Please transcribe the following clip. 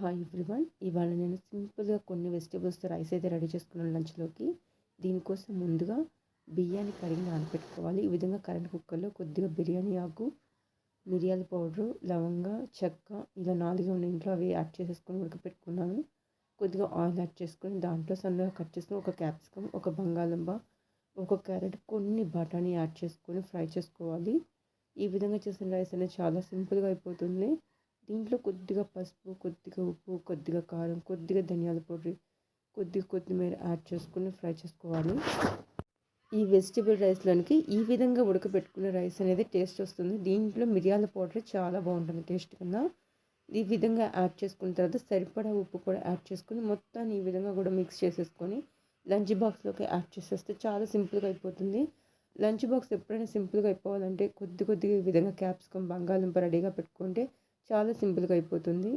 Hi everyone ఇవాళ నేను సింపుల్గా కొన్ని వెజిటేబుల్స్తో రైస్ అయితే రెడీ చేసుకున్నాను లంచ్లోకి. దీనికోసం ముందుగా బియ్యాన్ని కడిగి నానబెట్టుకోవాలి ఈ విధంగా కరెంట్ కుక్కర్లో కొద్దిగా బిర్యానీ ఆకు మిరియాల పౌడరు లవంగ చెక్క ఇలా నాలుగు ఉన్న ఇంట్లో అవి యాడ్ చేసేసుకొని ఉడకపెట్టుకున్నాను. కొద్దిగా ఆయిల్ యాడ్ చేసుకొని దాంట్లో సన్నగా కట్ చేసుకొని ఒక క్యాప్సికమ్ ఒక బంగాళంబ ఒక క్యారెట్ కొన్ని బఠానీ యాడ్ చేసుకొని ఫ్రై చేసుకోవాలి. ఈ విధంగా చేసిన రైస్ అనేది చాలా సింపుల్గా అయిపోతుంది. దీంట్లో కొద్దిగా పసుపు కొద్దిగా ఉప్పు కొద్దిగా కారం కొద్దిగా ధనియాల పొడి కొద్దిగా కొత్తిమీర యాడ్ చేసుకుని ఫ్రై చేసుకోవాలి. ఈ వెజిటేబుల్ రైస్లోనికి ఈ విధంగా ఉడకబెట్టుకున్న రైస్ అనేది టేస్ట్ వస్తుంది. దీంట్లో మిరియాల పౌడర్ చాలా బాగుంటుంది టేస్ట్ కన్నా. ఈ విధంగా యాడ్ చేసుకున్న తర్వాత సరిపడా ఉప్పు కూడా యాడ్ చేసుకుని మొత్తాన్ని ఈ విధంగా కూడా మిక్స్ చేసేసుకొని లంచ్ బాక్స్లోకి యాడ్ చేసేస్తే చాలా సింపుల్గా అయిపోతుంది. లంచ్ బాక్స్ ఎప్పుడైనా సింపుల్గా అయిపోవాలంటే కొద్ది కొద్దిగా ఈ విధంగా క్యాప్సికమ్ బంగాళంప రెడీగా పెట్టుకుంటే చాలా సింపుల్గా అయిపోతుంది.